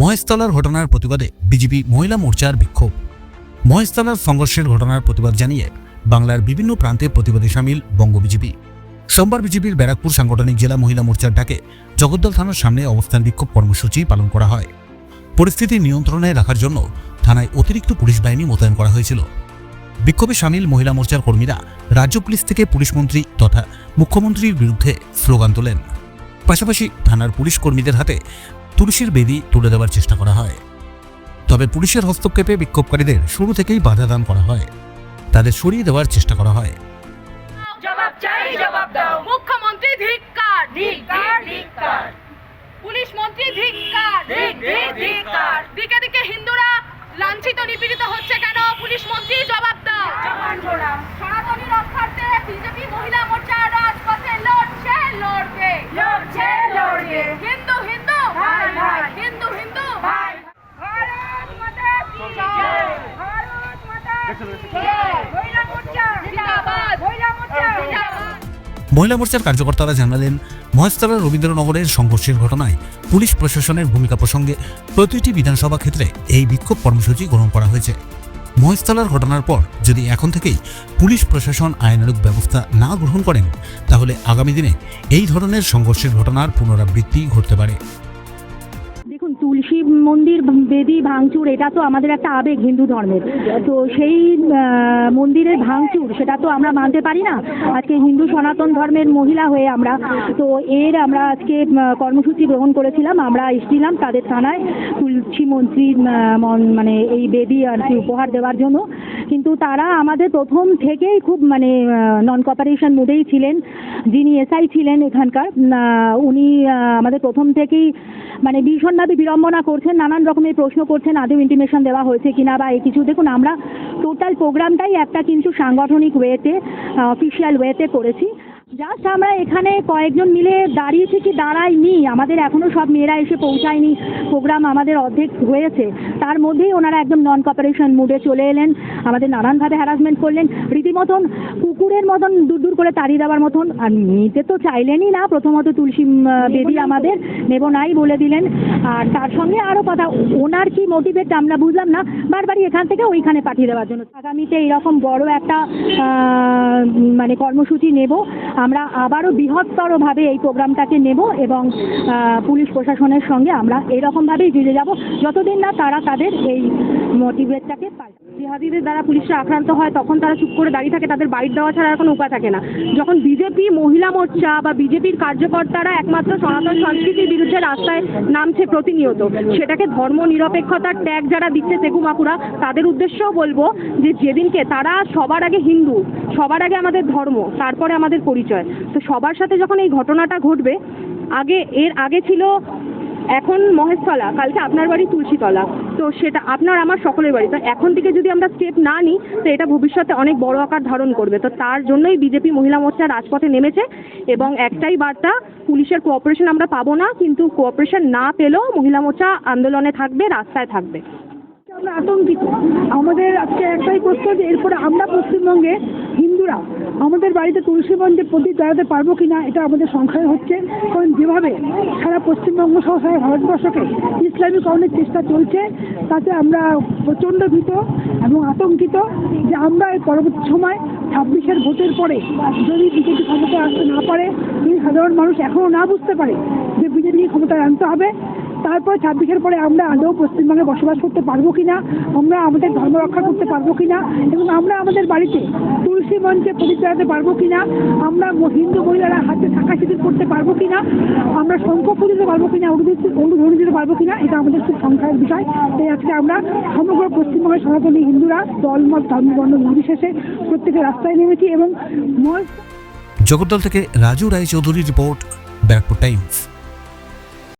মহেশতলার ঘটনার প্রতিবাদে বিজেপি মহিলা মোর্চার বিক্ষোভ। মহেশতলার সংঘর্ষের ঘটনার প্রতিবাদ জানিয়ে বাংলার বিভিন্ন প্রান্তে প্রতিবাদে সামিল বঙ্গ বিজেপি। সোমবার বিজেপির ব্যারাকপুর সাংগঠনিক জেলা মহিলা মোর্চার ডাকে জগদ্দল থানার সামনে অবস্থান বিক্ষোভ কর্মসূচি পালন করা হয়। পরিস্থিতি নিয়ন্ত্রণে রাখার জন্য থানায় অতিরিক্ত পুলিশ বাহিনী মোতায়েন করা হয়েছিল। বিক্ষোভে সামিল মহিলা মোর্চার কর্মীরা রাজ্য পুলিশ থেকে পুলিশ মন্ত্রী তথা মুখ্যমন্ত্রীর বিরুদ্ধে স্লোগান তোলেন। পাশাপাশি থানার পুলিশ কর্মীদের হাতে তুলসীর বেদি তুলে দেওয়ার চেষ্টা করা হয়। তবে পুলিশের হস্তক্ষেপে বিক্ষোভকারীদের শুরু থেকেই বাধা দান করা হয়। তাদের সরিয়ে দেওয়ার চেষ্টা করা হয়। জবাব চাই জবাব দাও। মুখ্যমন্ত্রী ধিক্কার। ধিক্কার ধিক্কার। পুলিশ মন্ত্রী ধিক্কার। ধিক ধিক ধিক্কার। দিকে দিকে হিন্দুরা লাঞ্ছিত নিপীড়িত হচ্ছে কেন? পুলিশ মন্ত্রী জবাব দাও জবান জোড়া সনাতনী রক্ষার্থে বিজেপি মহিলা মোর্চা রাজপথে লড়ছে লড়বে লড়ছে লড়বে হিন্দু হিন্দু ভাই, ভাই। হিন্দু হিন্দু ভাই ভারত মাতা কি জয় ভারত মাতা কি জয় মহিলা মোর্চা জিন্দাবাদ। মহিলা মোর্চা জিন্দাবাদ। মহিলা মোর্চার কার্যকর্তারা জানালেন, মহেশতলা রবীন্দ্রনগরের সংঘর্ষের ঘটনায় পুলিশ প্রশাসনের ভূমিকা প্রসঙ্গে প্রতিটি বিধানসভা ক্ষেত্রে এই বিক্ষোভ কর্মসূচি গ্রহণ করা হয়েছে। মহেশতলার ঘটনার পর যদি এখন থেকেই পুলিশ প্রশাসন আইনানুগ ব্যবস্থা না গ্রহণ করেন, তাহলে আগামী দিনে এই ধরনের সংঘর্ষের ঘটনার পুনরাবৃত্তি ঘটতে পারে। মন্দির বেদি ভাঙচুর এটা তো আমাদের একটা আবেগ হিন্দু ধর্মের। তো সেই মন্দিরের ভাঙচুর সেটা তো আমরা মানতে পারি না। আজকে হিন্দু সনাতন ধর্মের মহিলা হয়ে আমরা তো এর আমরা আজকে কর্মসূচি গ্রহণ করেছিলাম আমরা এসেছিলাম তাদের থানায় তুলসী মন্ত্রীর আহ, মন- মানে এই বেদি আর কি উপহার দেওয়ার জন্য। কিন্তু তারা আমাদের প্রথম থেকেই খুব মানে নন কপারেশন মুডেই ছিলেন। যিনি এসআই ছিলেন এখানকার উনি আমাদের প্রথম থেকেই মানে ভীষণভাবে বিড়ম্বনা করছেন, নানান রকমের প্রশ্ন করছেন, আদৌ ইন্টিমেশন দেওয়া হয়েছে কিনা বা এই কিছু। দেখুন, আমরা টোটাল প্রোগ্রামটাই একটা কিন্তু সাংগঠনিক ওয়েতে অফিসিয়াল ওয়েতে করেছি। জাস্ট আমরা এখানে কয়েকজন মিলে দাঁড়িয়েছি কি দাঁড়াইনি। আমাদের এখনও সব মেয়েরা এসে পৌঁছায়নি। প্রোগ্রাম আমাদের অর্ধেক হয়েছে। তার মধ্যেই ওনারা একদম নন কপারেশন মুডে চলে এলেন। আমাদের নানানভাবে হ্যারাসমেন্ট করলেন। রীতিমতন কুকুরের মতন দূর দূর করে তাড়িয়ে দেওয়ার মতন। আর নিতে তো চাইলেনই না। প্রথমত তুলসী বেদি আমাদের নেব নাই বলে দিলেন। আর তার সঙ্গে আরও কথা ওনার কি মোটিভেট আমরা বুঝলাম না। বারবারই এখান থেকে ওইখানে পাঠিয়ে দেওয়ার জন্য। আগামীতে এইরকম বড় একটা মানে কর্মসূচি নেব। আমরা আবারও বৃহত্তরভাবে এই প্রোগ্রামটাকে নেব এবং পুলিশ প্রশাসনের সঙ্গে আমরা এরকমভাবেই জুড়ে যাব। যতদিন না তারা তাদের এই মোটিভেটটাকে পায় জিহাদিদের দ্বারা পুলিশরা আক্রান্ত হয়, তখন তারা চুপ করে দাঁড়িয়ে থাকে। তাদের বাইট দেওয়া ছাড়া আর কোনো উপায় থাকে না। যখন বিজেপি, মহিলা মোর্চা বা বিজেপির কার্যকর্তারা একমাত্র সনাতন সংস্কৃতির বিরুদ্ধে রাস্তায় নামছে প্রতিনিয়ত, সেটাকে ধর্ম নিরপেক্ষতার ট্যাগ যারা দিচ্ছে তেগুমাপুরা তাদের উদ্দেশ্যও বলব যে যেদিনকে তারা সবার আগে হিন্দু, সবার আগে আমাদের ধর্ম, তারপরে আমাদের পরিচয়। তো সবার সাথে যখন এই ঘটনাটা ঘটবে, আগে এর আগে ছিল এখন মহেশতলা, কালকে আপনার বাড়ি তুলসীতলা। তো সেটা আপনার, আমার সকলের বাড়ি। তো এখন থেকে যদি আমরা স্টেপ না নিই, তো এটা ভবিষ্যতে অনেক বড় আকার ধারণ করবে। তো তার জন্যই বিজেপি মহিলা মোর্চা রাজপথে নেমেছে এবং একটাই বার্তা, পুলিশের কোঅপারেশন আমরা পাবো না, কিন্তু কোঅপারেশন না পেলেও মহিলা মোর্চা আন্দোলনে থাকবে, রাস্তায় থাকবে। আমরা আতঙ্কিত। আমাদের আজকে একটাই প্রশ্ন যে, এরপরে আমরা পশ্চিমবঙ্গে হিন্দুরা আমাদের বাড়িতে তুলসী মন্দির প্রদীপ জ্বালাতে পারব কি না এটা আমাদের সংখ্যায় হচ্ছে। কারণ যেভাবে সারা পশ্চিমবঙ্গ সহ সারা ভারতবর্ষকে ইসলামীকরণের চেষ্টা চলছে, তাতে আমরা প্রচণ্ড ভীত এবং আতঙ্কিত যে আমরা এই পরবর্তী সময় ছাব্বিশের ভোটের পরে যদি বিজেপি ক্ষমতায় আসতে না পারে, যদি সাধারণ মানুষ এখনও না বুঝতে পারে যে বিজেপিকে ক্ষমতায় আনতে হবে তারপর ছাব্বিশের পরে আমরা আদৌ পশ্চিমবঙ্গে বসবাস করতে পারব কিনা, আমরা আমাদের ধর্ম রক্ষা করতে পারব কিনা, এবং আমরা আমাদের বাড়িতে তুলসী মঞ্চে প্রদীপ পারব কিনা, আমরা হিন্দু মহিলারা হাতে শাখা সিঁদুর করতে পারব কিনা, আমরা শঙ্খ পুজিতে পারব কিনা অনুধ্বনি দিতে পারব কিনা, এটা আমাদের খুব সংখ্যার বিষয়। তাই আজকে আমরা সমগ্র পশ্চিমবঙ্গের সনাতনী হিন্দুরা দলমত ধর্মবর্ণ নির্বিশেষে প্রত্যেকে রাস্তায় নেমেছি এবং জগদ্দল থেকে রাজু রায়চৌধুরী রিপোর্ট ব্যারাকপুর টাইমস।